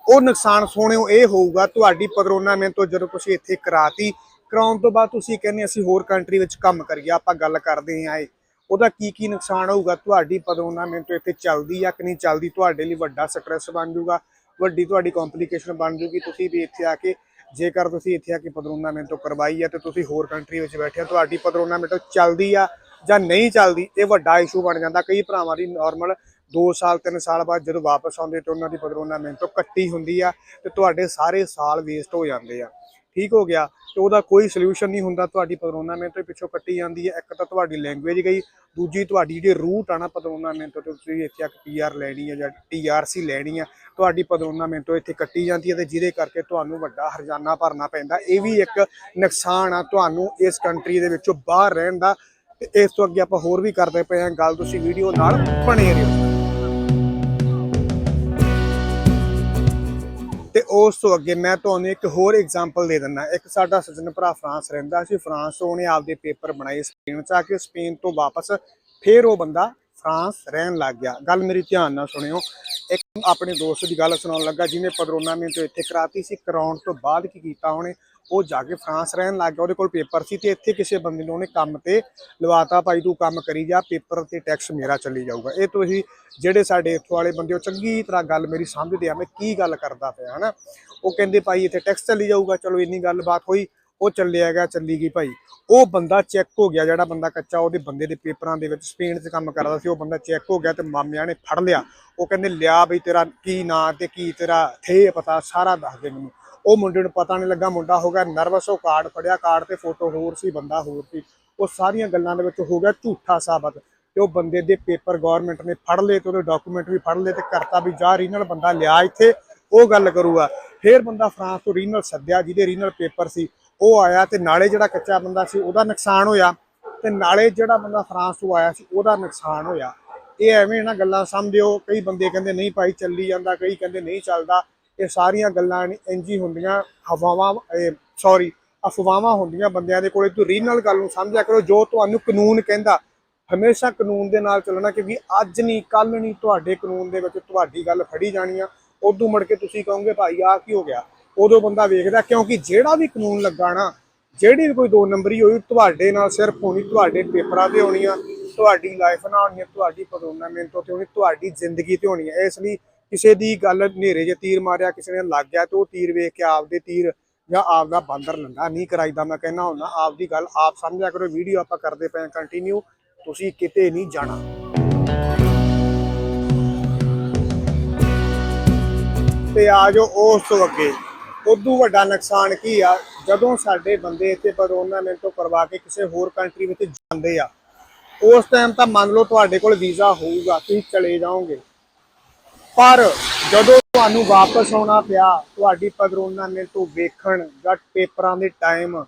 ਉਹ ਨੁਕਸਾਨ ਸੋਹਣਿਓ ਇਹ ਹੋਊਗਾ, ਤੁਹਾਡੀ ਪਦਰੋਨਾ ਮੈਂ ਤੋਂ ਜਦੋਂ ਤੁਸੀਂ ਇੱਥੇ ਕਰਾਤੀ, ਕਰਾਉਣ ਤੋਂ ਬਾਅਦ ਤੁਸੀਂ ਕਹਿੰਦੇ ਅਸੀਂ ਹੋਰ ਕੰਟਰੀ ਵਿੱਚ ਕੰਮ ਕਰੀਏ, ਆਪਾਂ ਗੱਲ ਕਰਦੇ ਆਂ ਇਹ। ਉਹਦਾ ਕੀ ਕੀ ਨੁਕਸਾਨ ਹੋਊਗਾ, ਤੁਹਾਡੀ ਪਦਰੋਨਾ ਮੈਂ ਤੋਂ ਇੱਥੇ ਚੱਲਦੀ ਆ ਕਿ ਨਹੀਂ ਚੱਲਦੀ, ਤੁਹਾਡੇ ਲਈ ਵੱਡਾ ਸਟ੍ਰੈਸ ਬਣ ਜਾਊਗਾ, ਵੱਡੀ ਤੁਹਾਡੀ ਕੰਪਲਿਕੇਸ਼ਨ ਬਣ ਜੂਗੀ ਤੁਸੀਂ ਵੀ ਇੱਥੇ ਆ ਕੇ, ਜੇਕਰ ਤੁਸੀਂ ਇੱਥੇ ਆ ਕੇ ਪਦਰੋਨਾ ਮੈਂ ਤੋਂ ਕਰਵਾਈ ਆ ਤੇ ਤੁਸੀਂ ਹੋਰ ਕੰਟਰੀ ਵਿੱਚ ਬੈਠੇ ਹੋ, ਤੁਹਾਡੀ ਪਦਰੋਨਾ ਚੱਲਦੀ ਆ ਜਾਂ ਨਹੀਂ ਚੱਲਦੀ, ਇਹ ਵੱਡਾ ਇਸ਼ੂ ਬਣ ਜਾਂਦਾ, ਕਈ ਭਰਾਵਾਂ ਦੀ ਨਾਰਮਲ 2 ਸਾਲ 3 ਸਾਲ ਬਾਅਦ ਜਦੋਂ ਵਾਪਸ ਆਉਂਦੇ ਤੇ ਉਹਨਾਂ ਦੀ ਪਦਰੋਨਾ ਮੈਂ ਤੋਂ ਕੱਟੀ ਹੁੰਦੀ ਆ ਤੇ ਤੁਹਾਡੇ ਸਾਰੇ ਸਾਲ ਵੇਸਟ ਹੋ ਜਾਂਦੇ ਆ। ਠੀਕ ਹੋ ਗਿਆ ਤੇ ਉਹਦਾ ਕੋਈ ਸੋਲੂਸ਼ਨ ਨਹੀਂ ਹੁੰਦਾ, ਤੁਹਾਡੀ ਪਦਰੋਨਾ ਮੈਂ ਪਿੱਛੋਂ ਕੱਟੀ ਜਾਂਦੀ ਹੈ ਇੱਕ ਤਾਂ ਤੁਹਾਡੀ ਲੈਂਗੁਏਜ ਗਈ, ਦੂਜੀ ਤੁਹਾਡੀ ਜਿਹੜੀ ਰੂਟ ਆ ਨਾ ਪਦਰੋਨਾ ਮੈਂ ਤੋਂ, ਤੁਸੀਂ ਇੱਥੇ ਆ ਕੇ ਪੀਆਰ ਲੈਣੀ ਹੈ ਜਾਂ ਟੀਆਰਸੀ ਲੈਣੀ ਹੈ ਤੁਹਾਡੀ ਪਦਰੋਨਾ ਮੈਂ ਇੱਥੇ ਕੱਟੀ ਜਾਂਦੀ ਹੈ ਤੇ ਜਿਹਦੇ ਕਰਕੇ ਤੁਹਾਨੂੰ ਵੱਡਾ ਹਰਜਾਨਾ ਭਰਨਾ ਪੈਂਦਾ। ਇਹ ਵੀ ਇੱਕ ਨੁਕਸਾਨ ਆ ਤੁਹਾਨੂੰ ਇਸ ਕੰਟਰੀ ਦੇ ਵਿੱਚੋਂ ਬਾਹਰ ਰਹਿਣ ਦਾ ਤੇ ਇਸ ਤੋਂ ਅੱਗੇ ਆਪਾਂ ਹੋਰ ਵੀ ਕਰਦੇ ਪਏ ਹਾਂ। ਗੱਲ ਤੁਸੀਂ ਵੀਡੀਓ ਨਾਲ ਬਣੇ ਰਹੋ। ਉਸ ਤੋਂ ਅੱਗੇ ਮੈਂ ਤੁਹਾਨੂੰ ਇੱਕ ਹੋਰ ਐਗਜ਼ਾਮਪਲ ਦੇ ਦਿੰਦਾ। ਇੱਕ ਸਾਡਾ ਸੱਜਣ ਭਰਾ ਫਰਾਂਸ ਰਹਿੰਦਾ ਸੀ। ਫਰਾਂਸ ਤੋਂ ਉਹਨੇ ਆਪਦੇ ਪੇਪਰ ਬਣਾਏ ਸਪੇਨ ਚ ਆ ਕੇ। ਸਪੇਨ ਤੋਂ ਵਾਪਸ ਫੇਰ ਉਹ ਬੰਦਾ ਫਰਾਂਸ ਰਹਿਣ ਲੱਗ ਗਿਆ। ਗੱਲ ਮੇਰੀ ਧਿਆਨ ਨਾਲ ਸੁਣਿਓ। ਇੱਕ ਆਪਣੇ ਦੋਸਤ ਦੀ ਗੱਲ ਸੁਣਾਉਣ ਲੱਗਾ। ਜਿਹਨੇ ਪਦਰੋਨਾ ਮੈਨੂੰ ਇੱਥੇ ਕਰਾਤੀ ਸੀ, ਕਰਾਉਣ ਤੋਂ ਬਾਅਦ ਕੀ ਕੀਤਾ ਉਹਨੇ? ਉਹ ਜਾ ਕੇ ਫਰਾਂਸ ਰਹਿਣ ਲੱਗ ਗਿਆ, ਉਹਦੇ ਕੋਲ ਪੇਪਰ ਸੀ ਤੇ ਇੱਥੇ ਕਿਸੇ ਬੰਦੇ ਨੂੰ ਉਹਨੇ ਕੰਮ ਤੇ ਲਵਾਤਾ, ਭਾਈ ਤੂੰ ਕੰਮ ਕਰੀ ਜਾ, ਪੇਪਰ ਤੇ ਟੈਕਸ ਮੇਰਾ ਚੱਲੀ ਜਾਊਗਾ। ਇਹ ਤੁਸੀਂ ਜਿਹੜੇ ਸਾਡੇ ਇੱਥੋਂ ਵਾਲੇ ਬੰਦੇ, ਉਹ ਚੰਗੀ ਤਰ੍ਹਾਂ ਗੱਲ ਮੇਰੀ ਸਮਝਦੇ ਆ, ਮੈਂ ਕੀ ਗੱਲ ਕਰਦਾ ਪਿਆ, ਹਨਾ? ਉਹ ਕਹਿੰਦੇ ਭਾਈ ਇੱਥੇ ਟੈਕਸ ਚੱਲੀ ਜਾਊਗਾ, ਚਲੋ ਇੰਨੀ ਗੱਲਬਾਤ ਹੋਈ, ਉਹ ਚੱਲਿਆ ਗਿਆ, ਚੱਲੀ ਗਈ ਭਾਈ। ਉਹ ਬੰਦਾ ਚੈੱਕ ਹੋ ਗਿਆ, ਜਿਹੜਾ ਬੰਦਾ ਕੱਚਾ, ਉਹਦੇ ਬੰਦੇ ਦੇ ਪੇਪਰਾਂ ਦੇ ਵਿੱਚ ਸਪੇਨ 'ਚ ਕੰਮ ਕਰਦਾ ਸੀ, ਉਹ ਬੰਦਾ ਚੈੱਕ ਹੋ ਗਿਆ ਤੇ ਮਾਮਿਆਂ ਨੇ ਫੜ ਲਿਆ। ਉਹ ਕਹਿੰਦੇ, ਲਿਆ ਬਈ ਤੇਰਾ ਕੀ ਨਾਂ ਤੇ ਕੀ ਤੇਰਾ ਥੇ ਪਤਾ, ਸਾਰਾ ਦੱਸ ਦੇ ਮੈਨੂੰ। ਉਹ ਮੁੰਡੇ ਨੂੰ ਪਤਾ ਨਹੀਂ ਲੱਗਾ, ਮੁੰਡਾ ਹੋ ਗਿਆ ਨਰਵਸ ਉਹ ਕਾਰਡ ਫੜਿਆ ਕਾਰਡ ਤੇ ਫੋਟੋ ਹੋਰ ਸੀ, ਬੰਦਾ ਹੋਰ ਸੀ। ਉਹ ਸਾਰੀਆਂ ਗੱਲਾਂ ਦੇ ਵਿੱਚ ਹੋ ਗਿਆ ਝੂਠਾ ਸਾਬਤ ਤੇ ਉਹ ਬੰਦੇ ਦੇ ਪੇਪਰ ਗਵਰਨਮੈਂਟ ਨੇ ਫੜ ਲਏ ਤੇ ਉਹਦੇ ਡਾਕੂਮੈਂਟ ਵੀ ਫੜ ਲਏ ਤੇ ਕਰਤਾ ਵੀ ਜਾ ਰੀਨਲ ਬੰਦਾ ਲਿਆ ਇੱਥੇ, ਉਹ ਗੱਲ ਕਰੂਗਾ। ਫੇਰ ਬੰਦਾ ਫਰਾਂਸ ਤੋਂ ਰੀਨਲ ਸੱਦਿਆ, ਜਿਹਦੇ ਰੀਨਲ ਪੇਪਰ ਸੀ, ਉਹ ਆਇਆ ਤੇ ਨਾਲੇ ਜਿਹੜਾ ਕੱਚਾ ਬੰਦਾ ਸੀ, ਉਹਦਾ ਨੁਕਸਾਨ ਹੋਇਆ ਤੇ ਨਾਲੇ ਜਿਹੜਾ ਬੰਦਾ ਫਰਾਂਸ ਤੋਂ ਆਇਆ ਸੀ, ਉਹਦਾ ਨੁਕਸਾਨ ਹੋਇਆ। ਇਹ ਐਵੇਂ ਨਾ ਗੱਲਾਂ ਸਮਝਿਓ, ਕਈ ਬੰਦੇ ਕਹਿੰਦੇ ਨਹੀਂ ਭਾਈ ਚੱਲੀ ਜਾਂਦਾ, ਕਈ ਕਹਿੰਦੇ ਨਹੀਂ ਚੱਲਦਾ। ਇਹ ਸਾਰੀਆਂ ਗੱਲਾਂ ਇੰਜੀ ਹੁੰਦੀਆਂ, ਹਵਾਵਾਂ ਸੌਰੀ ਅਫਵਾਹਾਂ ਹੁੰਦੀਆਂ ਬੰਦਿਆਂ ਦੇ ਕੋਲੇ। ਤੂੰ ਰੀਨਲ ਗੱਲ ਨੂੰ ਸਮਝਿਆ ਕਰੋ, ਜੋ ਤੁਹਾਨੂੰ ਕਾਨੂੰਨ ਕਹਿੰਦਾ, ਹਮੇਸ਼ਾ ਕਾਨੂੰਨ ਦੇ ਨਾਲ ਚੱਲਣਾ ਕਿਉਂਕਿ ਅੱਜ ਨਹੀਂ ਕੱਲ ਨਹੀਂ ਤੁਹਾਡੇ ਕਾਨੂੰਨ ਦੇ ਵਿੱਚ ਤੁਹਾਡੀ ਗੱਲ ਫੜੀ ਜਾਣੀ ਆ। ਉਦੋਂ ਮੁੜ ਕੇ ਤੁਸੀਂ ਕਹੋਗੇ, ਭਾਈ ਆ ਕੀ ਹੋ ਗਿਆ? ਉਦੋਂ ਬੰਦਾ ਵੇਖਦਾ, ਕਿਉਂਕਿ ਜਿਹੜਾ ਵੀ ਕਾਨੂੰਨ ਲੱਗਾ ਨਾ, ਜਿਹੜੀ ਵੀ ਕੋਈ ਦੋ ਨੰਬਰੀ ਹੋਈ, ਤੁਹਾਡੇ ਨਾਲ ਸਿਰਫ ਹੋਣੀ, ਤੁਹਾਡੇ ਪੇਪਰਾਂ ਤੇ ਹੋਣੀ ਆ, ਤੁਹਾਡੀ ਲਾਈਫ ਨਾਲ ਹੋਣੀ ਆ, ਤੁਹਾਡੀ ਟੂਰਨਾਮੈਂਟ ਤੇ ਹੋਣੀ, ਤੁਹਾਡੀ ਜ਼ਿੰਦਗੀ ਤੇ ਹੋਣੀ ਆ। ਇਸ ਲਈ ਕਿਸੇ ਦੀ ਗੱਲ ਹਨੇਰੇ ਜੇ ਤੀਰ ਮਾਰਿਆ, ਕਿਸੇ ਨੇ ਲੱਗ ਗਿਆ ਤੇ ਉਹ ਤੀਰ ਵੇਖ ਕੇ ਆਪਦੇ ਤੀਰ ਜਾਂ ਆਪਦਾ ਬਾਂਦਰ ਲੰਗਾ ਨਹੀਂ ਕਰਾਈਦਾ ਮੈਂ ਕਹਿੰਦਾ ਹੁੰਦਾ, ਆਪਦੀ ਗੱਲ ਆਪ ਸਮਝਿਆ ਕਰੋ, ਵੀਡੀਓ ਆਪਾਂ ਕਰਦੇ ਪਏ ਕੰਟੀਨਿਊ ਤੁਸੀਂ ਕਿਤੇ ਨਹੀਂ ਜਾਣਾ। ਤੇ ਆ ਜਾਓ ਉਸ ਤੋਂ ਅੱਗੇ। ਉਦੋਂ ਵੱਡਾ ਨੁਕਸਾਨ ਕੀ ਆ? ਜਦੋਂ ਸਾਡੇ ਬੰਦੇ ਇੱਥੇ ਟੂਰਨਾਮੈਂਟ ਤੋਂ ਕਰਵਾ ਕੇ ਕਿਸੇ ਹੋਰ ਕੰਟਰੀ ਵਿੱਚ ਜਾਂਦੇ ਆ, ਉਸ ਟਾਈਮ ਤਾਂ ਮੰਨ ਲਓ ਤੁਹਾਡੇ ਕੋਲ ਵੀਜ਼ਾ ਹੋਊਗਾ, ਤੁਸੀਂ ਚਲੇ ਜਾਓਗੇ। ਪਰ ਜਦੋਂ ਤੁਹਾਨੂੰ ਵਾਪਸ ਆਉਣਾ ਪਿਆ, ਤੁਹਾਡੀ ਟੂਰਨਾਮੈਂਟ ਤੋਂ ਵੇਖਣ ਜਾਂ ਪੇਪਰਾਂ ਦੇ ਟਾਈਮ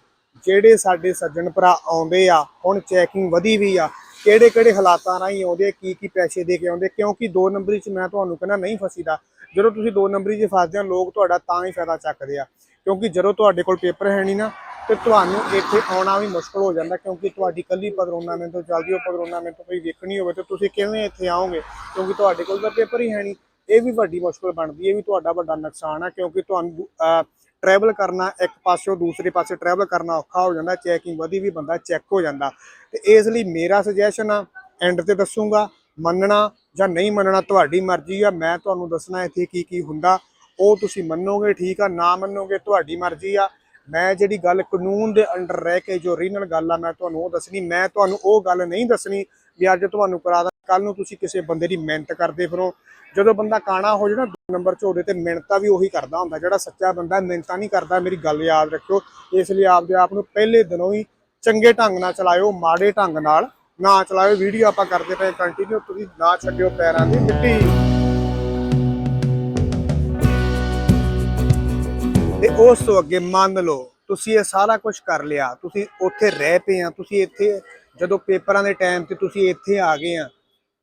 ਜਿਹੜੇ ਸਾਡੇ ਸੱਜਣ ਭਰਾ ਆਉਂਦੇ ਆ, ਹੁਣ ਚੈਕਿੰਗ ਵਧੀ ਵੀ ਆ ਕਿਹੜੇ ਕਿਹੜੇ ਹਾਲਾਤਾਂ ਰਾਹੀਂ ਆਉਂਦੇ ਕੀ ਕੀ ਪੈਸੇ ਦੇ ਕੇ ਆਉਂਦੇ ਕਿਉਂਕਿ ਦੋ ਨੰਬਰੀ 'ਚ ਮੈਂ ਤੁਹਾਨੂੰ ਕਹਿੰਦਾ ਨਹੀਂ ਫਸੀਦਾ। ਜਦੋਂ ਤੁਸੀਂ ਦੋ ਨੰਬਰੀ 'ਚ ਫਸਦੇ ਹੋ, ਲੋਕ ਤੁਹਾਡਾ ਤਾਂ ਹੀ ਫਾਇਦਾ ਚੱਕਦੇ ਆ, ਕਿਉਂਕਿ ਜਦੋਂ ਤੁਹਾਡੇ ਕੋਲ ਪੇਪਰ ਹੈ ਨਹੀਂ ਨਾ, ਤੇ ਤੁਹਾਨੂੰ ਇੱਥੇ ਆਉਣਾ ਵੀ ਮੁਸ਼ਕਲ ਹੋ ਜਾਂਦਾ, ਕਿਉਂਕਿ ਤੁਹਾਡੀ ਕੱਲੀ ਟੂਰਨਾਮੈਂਟ ਤੋਂ ਚੱਲਦੀ, ਉਹ ਟੂਰਨਾਮੈਂਟ ਤੋਂ ਕੋਈ ਵੇਖਣੀ ਹੋਵੇ ਤੇ ਤੁਸੀਂ ਕਿਵੇਂ ਇੱਥੇ ਆਓਗੇ, ਕਿਉਂਕਿ ਤੁਹਾਡੇ ਕੋਲ ਤਾਂ ਪੇਪਰ ਹੀ ਹੈ ਨਹੀਂ। ਇਹ ਵੀ ਵੱਡੀ ਮੁਸ਼ਕਲ ਬਣਦੀ ਹੈ ਇਹ ਵੀ ਤੁਹਾਡਾ ਵੱਡਾ ਨੁਕਸਾਨ ਆ, ਕਿਉਂਕਿ ਤੁਹਾਨੂੰ ਟਰੈਵਲ ਕਰਨਾ ਇੱਕ ਪਾਸਿਓਂ ਦੂਸਰੇ ਪਾਸੇ ਟਰੈਵਲ ਕਰਨਾ ਔਖਾ ਹੋ ਜਾਂਦਾ ਚੈਕਿੰਗ ਵਧੀ ਵੀ ਬੰਦਾ ਚੈੱਕ ਹੋ ਜਾਂਦਾ। ਤੇ ਇਸ ਲਈ ਮੇਰਾ ਸੁਜੈਸ਼ਨ ਆ ਐਂਡ ਤੇ ਦੱਸੂਗਾ, ਮੰਨਣਾ ਜਾਂ ਨਹੀਂ ਮੰਨਣਾ ਤੁਹਾਡੀ ਮਰਜ਼ੀ ਆ, ਮੈਂ ਤੁਹਾਨੂੰ ਦੱਸਣਾ ਇੱਥੇ ਕੀ ਕੀ ਹੁੰਦਾ, ਉਹ ਤੁਸੀਂ ਮੰਨੋਗੇ ਠੀਕ ਆ, ਨਾ ਮੰਨੋਗੇ ਤੁਹਾਡੀ ਮਰਜ਼ੀ ਆ। ਮੈਂ ਜਿਹੜੀ ਗੱਲ ਕਾਨੂੰਨ ਦੇ ਅੰਡਰ ਰਹਿ ਕੇ ਜੋ ਰੀਨਲ ਗੱਲ ਆ, ਮੈਂ ਤੁਹਾਨੂੰ ਉਹ ਦੱਸਣੀ, ਮੈਂ ਤੁਹਾਨੂੰ ਉਹ ਗੱਲ ਨਹੀਂ ਦੱਸਣੀ ਵੀ ਅੱਜ ਤੁਹਾਨੂੰ ਕਰਾ ਦਾਂ ਕੱਲ ਨੂੰ ਤੁਸੀਂ ਕਿਸੇ ਬੰਦੇ ਦੀ ਮਿਹਨਤ ਕਰਦੇ ਫਿਰੋ। ਜਦੋਂ ਬੰਦਾ ਕਾਣਾ ਹੋ ਜਾਏ ਨਾ ਨੰਬਰ 'ਚ ਉਹਦੇ ਤੇ ਮਿਹਨਤਾਂ ਵੀ ਉਹੀ ਕਰਦਾ ਹੁੰਦਾ। ਜਿਹੜਾ ਸੱਚਾ ਬੰਦਾ ਮਿਹਨਤਾਂ ਨਹੀਂ ਕਰਦਾ, ਮੇਰੀ ਗੱਲ ਯਾਦ ਰੱਖਿਓ। ਇਸ ਲਈ ਆਪਦੇ ਆਪ ਨੂੰ ਪਹਿਲੇ ਦਿਨੋਂ ਹੀ ਚੰਗੇ ਢੰਗ ਨਾਲ ਚਲਾਇਓ, ਮਾੜੇ ਢੰਗ ਨਾਲ ਨਾ ਚਲਾਇਓ। ਵੀਡੀਓ ਆਪਾਂ ਕਰਦੇ ਪਏ ਕੰਟੀਨਿਊ ਤੁਸੀਂ ਨਾ ਛੱਡਿਓ ਪੈਰਾਂ ਦੀ ਮਿੱਟੀ। ਤੇ ਉਸ ਤੋਂ ਅੱਗੇ ਮੰਨ ਲਓ, ਤੁਸੀਂ ਇਹ ਸਾਰਾ ਕੁਝ ਕਰ ਲਿਆ, ਤੁਸੀਂ ਉੱਥੇ ਰਹਿ ਪਏ ਆ ਤੁਸੀਂ ਇੱਥੇ ਜਦੋਂ ਪੇਪਰਾਂ ਦੇ ਟਾਈਮ ਤੇ ਤੁਸੀਂ ਇੱਥੇ ਆ ਗਏ ਆ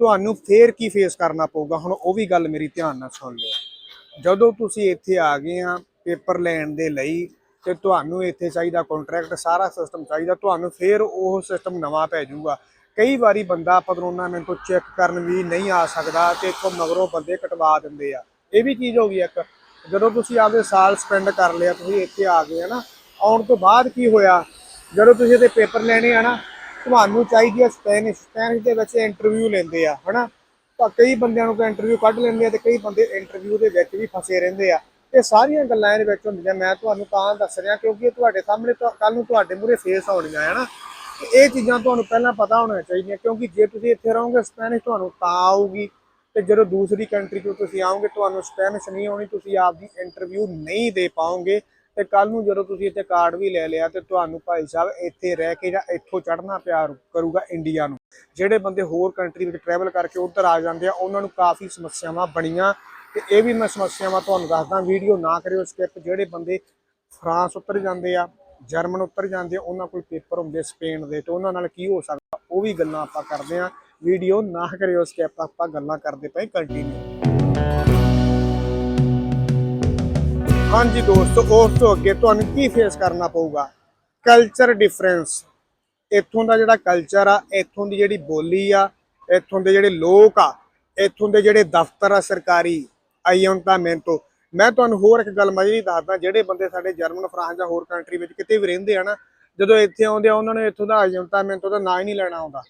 ਤੁਹਾਨੂੰ ਫੇਰ ਕੀ ਫੇਸ ਕਰਨਾ ਪਊਗਾ? ਹੁਣ ਉਹ ਵੀ ਗੱਲ ਮੇਰੀ ਧਿਆਨ ਨਾਲ ਸੁਣ ਲਿਓ। ਜਦੋਂ ਤੁਸੀਂ ਇੱਥੇ ਆ ਗਏ ਆ ਪੇਪਰ ਲੈਣ ਦੇ ਲਈ, ਤੇ ਤੁਹਾਨੂੰ ਇੱਥੇ ਚਾਹੀਦਾ ਕੰਟਰੈਕਟ ਸਾਰਾ ਸਿਸਟਮ ਚਾਹੀਦਾ, ਤੁਹਾਨੂੰ ਫੇਰ ਉਹ ਸਿਸਟਮ ਨਵਾਂ ਪੈ ਜਾਊਗਾ। ਕਈ ਵਾਰੀ ਬੰਦਾ ਟੂਰਨਾਮੈਂਟ ਤੋਂ ਚੈੱਕ ਕਰਨ ਵੀ ਨਹੀਂ ਆ ਸਕਦਾ ਤੇ ਇੱਥੋਂ ਮਗਰੋਂ ਬੰਦੇ ਕਟਵਾ ਦਿੰਦੇ ਆ। ਇਹ ਵੀ ਚੀਜ਼ ਹੋ ਗਈ ਇੱਕ। ਜਦੋਂ ਤੁਸੀਂ ਆਪਦੇ ਸਾਲ ਸਪੈਂਡ ਕਰ ਲਿਆ, ਤੁਸੀਂ ਇੱਥੇ ਆ ਗਏ ਆ ਨਾ, ਆਉਣ ਤੋਂ ਬਾਅਦ ਕੀ ਹੋਇਆ? ਜਦੋਂ ਤੁਸੀਂ ਇਹਦੇ ਪੇਪਰ ਲੈਣੇ ਆ ਨਾ ਤੁਹਾਨੂੰ ਚਾਹੀਦੀ ਹੈ ਸਪੈਨਿਸ਼ ਸਪੈਨਿਸ਼ ਦੇ ਵਿੱਚ ਇੰਟਰਵਿਊ ਲੈਂਦੇ ਆ, ਹਨਾ? ਤਾਂ ਕਈ ਬੰਦਿਆਂ ਨੂੰ ਤਾਂ ਇੰਟਰਵਿਊ ਕੱਢ ਲੈਂਦੇ ਆ ਤੇ ਕਈ ਬੰਦੇ ਇੰਟਰਵਿਊ ਦੇ ਵਿੱਚ ਵੀ ਫਸੇ ਰਹਿੰਦੇ ਆ। ਇਹ ਸਾਰੀਆਂ ਗੱਲਾਂ ਇਹਦੇ ਵਿੱਚ ਹੁੰਦੀਆਂ, ਮੈਂ ਤੁਹਾਨੂੰ ਤਾਂ ਦੱਸ ਰਿਹਾ ਕਿਉਂਕਿ ਇਹ ਤੁਹਾਡੇ ਸਾਹਮਣੇ ਕੱਲ ਨੂੰ ਤੁਹਾਡੇ ਮੂਹਰੇ ਫੇਸ ਆਉਣੀਆਂ ਹੈ ਨਾ ਤੇ ਇਹ ਚੀਜ਼ਾਂ ਤੁਹਾਨੂੰ ਪਹਿਲਾਂ ਪਤਾ ਹੋਣਾ ਚਾਹੀਦੀਆਂ ਕਿਉਂਕਿ ਜੇ ਤੁਸੀਂ ਇੱਥੇ ਰਹੋਗੇ, ਸਪੈਨਿਸ਼ ਤੁਹਾਨੂੰ ਤਾਂ ਆਊਗੀ ਤੇ ਜਦੋਂ ਦੂਸਰੀ ਕੰਟਰੀ ਤੋਂ ਤੁਸੀਂ ਆਓਗੇ, ਤੁਹਾਨੂੰ ਸਪੈਨਿਸ਼ ਨਹੀਂ ਆਉਣੀ, ਤੁਸੀਂ ਆਪਦੀ ਇੰਟਰਵਿਊ ਨਹੀਂ ਦੇ ਪਾਓਗੇ। ਤੇ ਕੱਲ ਨੂੰ ਜਦੋਂ ਤੁਸੀਂ ਇੱਥੇ ਕਾਰਡ ਵੀ ਲੈ ਲਿਆ ਤੇ ਤੁਹਾਨੂੰ ਭਾਈ ਸਾਹਿਬ ਇੱਥੇ ਰਹਿ ਕੇ ਜਾਂ ਇੱਥੋਂ ਚੜ੍ਹਨਾ ਪਿਆ ਕਰੂਗਾ ਇੰਡੀਆ ਨੂੰ। ਜਿਹੜੇ ਬੰਦੇ ਹੋਰ ਕੰਟਰੀ ਵਿੱਚ ਟਰੈਵਲ ਕਰਕੇ ਉੱਧਰ ਆ ਜਾਂਦੇ ਆ, ਉਹਨਾਂ ਨੂੰ ਕਾਫੀ ਸਮੱਸਿਆਵਾਂ ਬਣੀਆਂ। ਤੇ ਇਹ ਵੀ ਮੈਂ ਸਮੱਸਿਆਵਾਂ ਤੁਹਾਨੂੰ ਦੱਸਦਾ, ਵੀਡੀਓ ਨਾ ਕਰਿਓ ਸਕਿਪ ਜਿਹੜੇ ਬੰਦੇ ਫਰਾਂਸ ਉੱਤਰ ਜਾਂਦੇ ਆ, ਜਰਮਨ ਉੱਤਰ ਜਾਂਦੇ ਆ, ਉਹਨਾਂ ਕੋਲ ਪੇਪਰ ਹੁੰਦੇ ਸਪੇਨ ਦੇ, ਤੇ ਉਹਨਾਂ ਨਾਲ ਕੀ ਹੋ ਸਕਦਾ? ਉਹ ਵੀ ਗੱਲਾਂ ਆਪਾਂ ਕਰਦੇ ਆ। ਵੀਡੀਓ ਨਾ ਕਰਿਓ ਸਕਿਪ ਆਪਾਂ ਗੱਲਾਂ ਕਰਦੇ ਪਏ ਕੰਟੀਨਿਊ ਹਾਂਜੀ ਦੋਸਤੋ, ਉਸ ਤੋਂ ਅੱਗੇ ਤੁਹਾਨੂੰ ਕੀ ਫੇਸ ਕਰਨਾ ਪਊਗਾ? ਕਲਚਰ ਡਿਫਰੈਂਸ ਇੱਥੋਂ ਦਾ ਜਿਹੜਾ ਕਲਚਰ ਆ, ਇੱਥੋਂ ਦੀ ਜਿਹੜੀ ਬੋਲੀ ਆ, ਇੱਥੋਂ ਦੇ ਜਿਹੜੇ ਲੋਕ ਆ, ਇੱਥੋਂ ਦੇ ਜਿਹੜੇ ਦਫ਼ਤਰ ਆ ਸਰਕਾਰੀ ਆਈਓਨਟਾਮੈਂਟੋ ਮੈਂ ਤੁਹਾਨੂੰ ਹੋਰ ਇੱਕ ਗੱਲ ਮਜ਼ੇ ਦੀ ਦੱਸਦਾ, ਜਿਹੜੇ ਬੰਦੇ ਸਾਡੇ ਜਰਮਨ ਫਰਾਂਸ ਜਾਂ ਹੋਰ ਕੰਟਰੀ ਵਿੱਚ ਕਿਤੇ ਵੀ ਰਹਿੰਦੇ ਆ ਨਾ, ਜਦੋਂ ਇੱਥੇ ਆਉਂਦੇ ਆ, ਉਹਨਾਂ ਨੂੰ ਇੱਥੋਂ ਦਾ ਆਈਓਨਟਾਮੈਂਟੋ ਦਾ ਨਾਂ ਹੀ ਨਹੀਂ ਲੈਣਾ ਆਉਂਦਾ।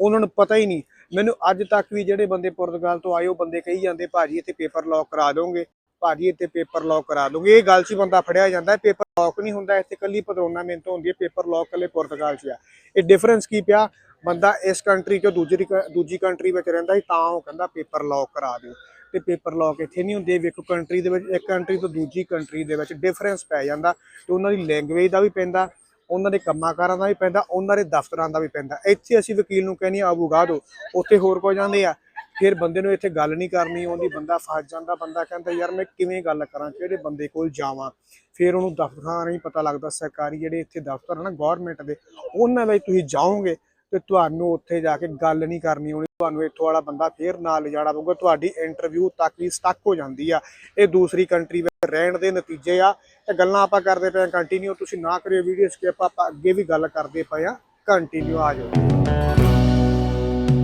ਉਹਨਾਂ ਨੂੰ ਪਤਾ ਹੀ ਨਹੀਂ। ਮੈਨੂੰ ਅੱਜ ਤੱਕ ਵੀ ਜਿਹੜੇ ਬੰਦੇ ਪੁਰਤਗਾਲ ਤੋਂ ਆਏ, ਉਹ ਬੰਦੇ ਕਹੀ ਜਾਂਦੇ, ਭਾਜੀ, ਇੱਥੇ ਪੇਪਰ ਲੌਕ ਕਰਾ ਦੋਗੇ ਭਾਜੀ, ਇੱਥੇ ਪੇਪਰ ਲੌਕ ਕਰਾ ਦੋਗੇ। ਇਹ ਗੱਲ 'ਚ ਬੰਦਾ ਫੜਿਆ ਜਾਂਦਾ ਪੇਪਰ ਲੌਕ ਨਹੀਂ ਹੁੰਦਾ, ਇੱਥੇ ਕੱਲੀ ਮਿਹਨਤ ਹੁੰਦੀ ਹੈ ਪੇਪਰ ਲੌਕ ਕੱਲੇ ਪੁਰਤਗਾਲ 'ਚ ਆ। ਇਹ ਡਿਫਰੈਂਸ ਕੀ ਪਿਆ? ਬੰਦਾ ਇਸ ਕੰਟਰੀ 'ਚੋਂ ਦੂਜੀ ਦੂਜੀ ਕੰਟਰੀ ਵਿੱਚ ਰਹਿੰਦਾ ਸੀ, ਤਾਂ ਉਹ ਕਹਿੰਦਾ ਪੇਪਰ ਲੌਕ ਕਰਾ ਦਿਓ। ਤੇ ਪੇਪਰ ਲੌਕ ਇੱਥੇ ਨਹੀਂ ਹੁੰਦੇ ਵੇਖੋ ਕੰਟਰੀ ਦੇ ਵਿੱਚ, ਇੱਕ ਕੰਟਰੀ ਤੋਂ ਦੂਜੀ ਕੰਟਰੀ ਦੇ ਵਿੱਚ ਡਿਫਰੈਂਸ ਪੈ ਜਾਂਦਾ। ਤੇ ਉਹਨਾਂ ਦੀ ਲੈਂਗੁਏਜ ਦਾ ਵੀ ਪੈਂਦਾ, ਉਹਨਾਂ ਦੇ ਕੰਮਾਂ-ਕਾਰਾਂ ਦਾ ਵੀ ਪੈਂਦਾ, ਉਹਨਾਂ ਦੇ ਦਫ਼ਤਰਾਂ ਦਾ ਵੀ ਪੈਂਦਾ। ਇੱਥੇ ਅਸੀਂ ਵਕੀਲ ਨੂੰ ਕਹਿੰਦੇ ਆ ਆਬੂ ਗਾਦੋ, ਉੱਥੇ ਹੋਰ ਕੋਈ ਜਾਂਦੇ ਆ? ਫਿਰ ਬੰਦੇ ਨੂੰ ਇੱਥੇ ਗੱਲ ਨਹੀਂ ਕਰਨੀ ਆਉਂਦੀ ਬੰਦਾ ਫਸ ਜਾਂਦਾ, ਬੰਦਾ ਕਹਿੰਦਾ, ਯਾਰ ਮੈਂ ਕਿਵੇਂ ਗੱਲ ਕਰਾਂ, ਕਿਹੜੇ ਬੰਦੇ ਕੋਲ ਜਾਵਾਂ? ਫਿਰ ਉਹਨੂੰ ਦਫ਼ਤਰਾਂ ਨਹੀਂ ਪਤਾ ਲੱਗਦਾ, ਸਰਕਾਰੀ ਜਿਹੜੇ ਇੱਥੇ ਦਫ਼ਤਰ ਹਨ ਗਵਰਨਮੈਂਟ ਦੇ, ਉਹਨਾਂ ਵਿੱਚ ਤੁਸੀਂ ਜਾਓਗੇ ਤੇ ਤੁਹਾਨੂੰ ਉੱਥੇ ਜਾ ਕੇ ਗੱਲ ਨਹੀਂ ਕਰਨੀ ਆਉਣੀ ਤੁਹਾਨੂੰ ਇੱਥੋਂ ਵਾਲਾ ਬੰਦਾ ਫੇਰ ਨਾਲ ਲਿਜਾਣਾ ਪਊਗਾ, ਤੁਹਾਡੀ ਇੰਟਰਵਿਊ ਤੱਕ ਵੀ ਸਟਕ ਹੋ ਜਾਂਦੀ ਆ। ਇਹ ਦੂਸਰੀ ਕੰਟਰੀ ਵਿੱਚ ਰਹਿਣ ਦੇ ਨਤੀਜੇ ਆ। ਇਹ ਗੱਲਾਂ ਆਪਾਂ ਕਰਦੇ ਪਏ ਕੰਟੀਨਿਊ ਤੁਸੀਂ ਨਾ ਕਰਿਓ ਵੀਡੀਓ ਸਕਿਪ ਆਪਾਂ ਅੱਗੇ ਵੀ ਗੱਲ ਕਰਦੇ ਪਏ ਆ ਕੰਟੀਨਿਊ ਆ ਜਾਓ।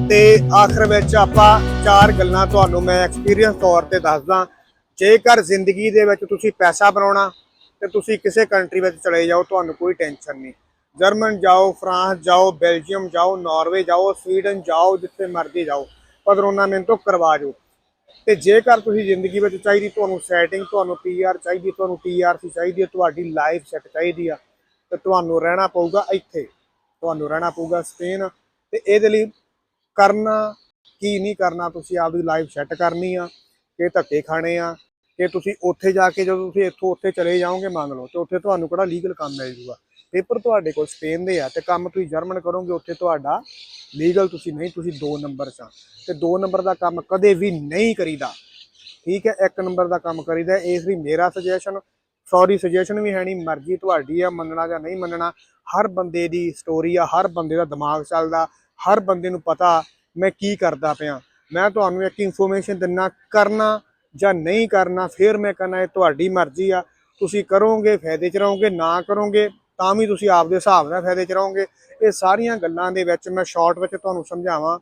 ਤੇ ਆਖਰ ਵਿੱਚ ਆਪਾਂ ਚਾਰ ਗੱਲਾਂ ਤੁਹਾਨੂੰ ਮੈਂ ਐਕਸਪੀਰੀਅੰਸ ਤੌਰ ਤੇ ਦੱਸਦਾ। ਜੇਕਰ ਜ਼ਿੰਦਗੀ ਦੇ ਵਿੱਚ ਤੁਸੀਂ ਪੈਸਾ ਬਣਾਉਣਾ ਤੇ ਤੁਸੀਂ ਕਿਸੇ ਕੰਟਰੀ ਵਿੱਚ ਚਲੇ ਜਾਓ, ਤੁਹਾਨੂੰ ਕੋਈ ਟੈਨਸ਼ਨ ਨਹੀਂ। ਜਰਮਨ ਜਾਓ, ਫਰਾਂਸ ਜਾਓ, ਬੈਲਜੀਅਮ ਜਾਓ, ਨਾਰਵੇ ਜਾਓ, ਸਵੀਡਨ ਜਾਓ, ਜਿੱਥੇ ਮਰਜ਼ੀ ਜਾਓ ਪਰ ਉਹਨਾਂ ਮੈਨੂੰ ਤੋਂ ਕਰਵਾ ਜਾਓ ਤੇ ਜੇਕਰ ਤੁਸੀਂ ਜ਼ਿੰਦਗੀ ਵਿੱਚ ਚਾਹੀਦੀ ਤੁਹਾਨੂੰ ਸੈਟਿੰਗ ਤੁਹਾਨੂੰ ਪੀਆਰ ਚਾਹੀਦੀ, ਤੁਹਾਨੂੰ ਟੀਆਰਸੀ ਚਾਹੀਦੀ ਹੈ, ਤੁਹਾਡੀ ਲਾਈਫ ਸੈੱਟ ਚਾਹੀਦੀ ਆ, ਤੇ ਤੁਹਾਨੂੰ ਰਹਿਣਾ ਪਊਗਾ ਇੱਥੇ। ਤੁਹਾਨੂੰ ਰਹਿਣਾ ਪਊਗਾ ਸਪੇਨ। ਤੇ ਇਹਦੇ ਲਈ ਕਰਨਾ, ਕੀ ਨਹੀਂ ਕਰਨਾ, ਤੁਸੀਂ ਆਪਦੀ ਲਾਈਫ ਸੈੱਟ ਕਰਨੀ ਆ, ਕਿ ਧੱਕੇ ਖਾਣੇ ਆ, ਕਿ ਤੁਸੀਂ ਉੱਥੇ ਜਾ ਕੇ ਜਦੋਂ ਤੁਸੀਂ ਇੱਥੋਂ ਉੱਥੇ ਚਲੇ ਜਾਓਗੇ ਮੰਨ ਲਓ, ਤੇ ਉੱਥੇ ਤੁਹਾਨੂੰ ਕਿਹੜਾ ਲੀਗਲ ਕੰਮ ਮਿਲ ਜੂਗਾ। ਪੇਪਰ ਤੁਹਾਡੇ ਕੋਲ ਸਪੇਨ ਦੇ ਆ ਤੇ ਕੰਮ ਤੁਸੀਂ ਜਰਮਨ ਕਰੋਗੇ, ਉੱਥੇ ਤੁਹਾਡਾ ਲੀਗਲ ਤੁਸੀਂ ਨਹੀਂ, ਤੁਸੀਂ 2 ਨੰਬਰ 'ਚ ਆ। ਤੇ 2 ਨੰਬਰ ਦਾ ਕੰਮ ਕਦੇ ਵੀ ਨਹੀਂ ਕਰੀਦਾ। ਠੀਕ ਹੈ, ਇੱਕ ਨੰਬਰ ਦਾ ਕੰਮ ਕਰੀਦਾ ਇਸ ਲਈ ਮੇਰਾ ਸੁਜੈਸ਼ਨ ਸੌਰੀ ਸੁਜੈਸ਼ਨ ਵੀ ਹੈ ਨਹੀਂ, ਮਰਜ਼ੀ ਤੁਹਾਡੀ ਆ, ਮੰਨਣਾ ਜਾਂ ਨਹੀਂ ਮੰਨਣਾ, ਹਰ ਬੰਦੇ ਦੀ ਸਟੋਰੀ ਆ, ਹਰ ਬੰਦੇ ਦਾ ਦਿਮਾਗ ਚੱਲਦਾ ਹਰ ਬੰਦੇ ਨੂੰ ਪਤਾ ਮੈਂ ਕੀ ਕਰਦਾ ਪਿਆ। ਮੈਂ ਤੁਹਾਨੂੰ ਇੱਕ ਇਨਫੋਰਮੇਸ਼ਨ ਦਿੰਨਾ, ਕਰਨਾ ਜਾਂ ਨਹੀਂ ਕਰਨਾ, ਫਿਰ ਮੈਂ ਕਹਿੰਦਾ ਇਹ ਤੁਹਾਡੀ ਮਰਜ਼ੀ ਆ। ਤੁਸੀਂ ਕਰੋਗੇ, ਫਾਇਦੇ 'ਚ ਰਹੋਗੇ, ਨਾ ਕਰੋਗੇ, ਤਾਂ ਵੀ ਤੁਸੀਂ ਆਪਦੇ ਹਿਸਾਬ ਨਾਲ ਫਾਇਦੇ 'ਚ ਰਹੋਗੇ। ਇਹ ਸਾਰੀਆਂ ਗੱਲਾਂ ਦੇ ਵਿੱਚ ਮੈਂ ਸ਼ਾਰਟ ਵਿੱਚ ਤੁਹਾਨੂੰ ਸਮਝਾਵਾਂ।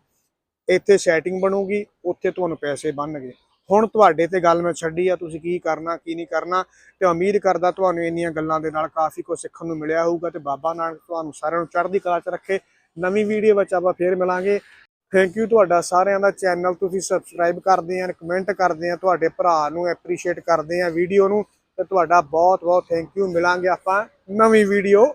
ਇੱਥੇ ਸੈਟਿੰਗ ਬਣੂਗੀ, ਉੱਥੇ ਤੁਹਾਨੂੰ ਪੈਸੇ ਬਣਨਗੇ। ਹੁਣ ਤੁਹਾਡੇ ਤੇ ਗੱਲ ਮੈਂ ਛੱਡੀ ਆ, ਤੁਸੀਂ ਕੀ ਕਰਨਾ, ਕੀ ਨਹੀਂ ਕਰਨਾ, ਤੇ ਉਮੀਦ ਕਰਦਾ ਤੁਹਾਨੂੰ ਇੰਨੀਆਂ ਗੱਲਾਂ ਦੇ ਨਾਲ ਕਾਫੀ ਕੁਝ ਸਿੱਖਣ ਨੂੰ ਮਿਲਿਆ ਹੋਊਗਾ ਤੇ ਬਾਬਾ ਨਾਨਕ ਤੁਹਾਨੂੰ ਸਾਰਿਆਂ ਨੂੰ ਚੜ੍ਹਦੀ ਕਲਾ 'ਚ ਰੱਖੇ। ਨਵੀਂ ਵੀਡੀਓ ਵਿੱਚ ਆਪਾਂ ਫੇਰ ਮਿਲਾਂਗੇ। ਥੈਂਕ ਯੂ ਤੁਹਾਡਾ ਸਾਰਿਆਂ ਦਾ ਚੈਨਲ ਤੁਸੀਂ ਸਬਸਕ੍ਰਾਈਬ ਕਰਦੇ ਆ ਕਮੈਂਟ ਕਰਦੇ ਆ, ਤੁਹਾਡੇ ਭਰਾ ਨੂੰ ਐਪਰੀਸ਼ੀਏਟ ਕਰਦੇ ਆ ਵੀਡੀਓ ਨੂੰ ਤੇ ਤੁਹਾਡਾ ਬਹੁਤ ਬਹੁਤ ਥੈਂਕ ਯੂ ਮਿਲਾਂਗੇ ਆਪਾਂ ਨਵੀਂ ਵੀਡੀਓ।